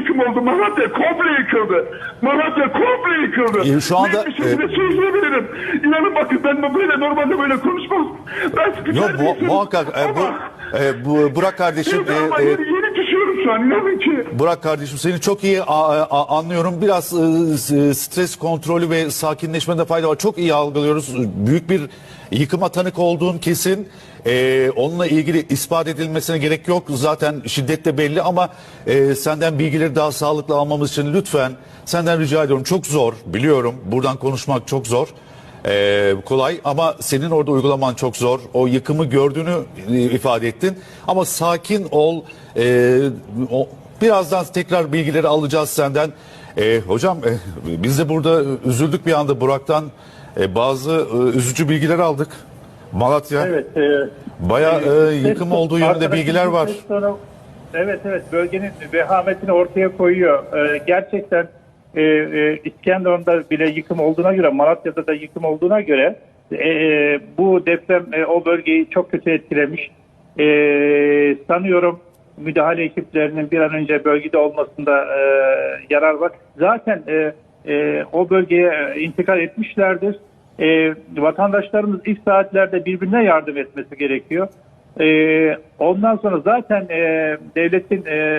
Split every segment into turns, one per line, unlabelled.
yıkım oldu. Malatya komple yıkıldı. Malatya komple yıkıldı.
E, şu anda,
Net bir şekilde
e,
söyleyebilirim. İnanın bakın ben böyle normalde böyle konuşmam. Ben
Yok mu- muhakkak e, bu, e, bu Burak kardeşim e, e,
inanın ki.
Burak kardeşim seni çok iyi anlıyorum. Biraz e, stres kontrolü ve sakinleşmede fayda var. Çok iyi algılıyoruz. Büyük bir yıkıma tanık olduğun kesin. E, onunla ilgili ispat edilmesine gerek yok. Zaten şiddet de belli ama e, senden bilgileri daha sağlıklı almamız için lütfen senden rica ediyorum. Çok zor biliyorum. Buradan konuşmak çok zor. E, kolay ama senin orada uygulaman çok zor. O yıkımı gördüğünü e, ifade ettin. Ama sakin ol. E, o, birazdan tekrar bilgileri alacağız senden. E, hocam e, biz de burada üzüldük bir anda Burak'tan. E, bazı e, üzücü bilgiler aldık. Malatya
Evet. E,
bayağı e,
ses-
yıkım olduğu yönünde bilgiler var.
evet evet bölgenin vehametini ortaya koyuyor. E, gerçekten e, e, İskenderun'da bile yıkım olduğuna göre Malatya'da da yıkım olduğuna göre e, e, bu deprem e, o bölgeyi çok kötü etkilemiş. E, sanıyorum müdahale ekiplerinin bir an önce bölgede olmasında e, yarar var. Zaten e, e, o bölgeye e, intikal etmişlerdir. E, vatandaşlarımız ilk saatlerde birbirine yardım etmesi gerekiyor. E, ondan sonra zaten e, devletin e,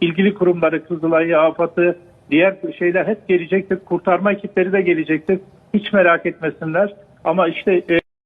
ilgili kurumları, Kızılay'ı, AFAD'ı, diğer şeyler hep gelecektir. Kurtarma ekipleri de gelecektir. Hiç merak etmesinler. Ama işte e,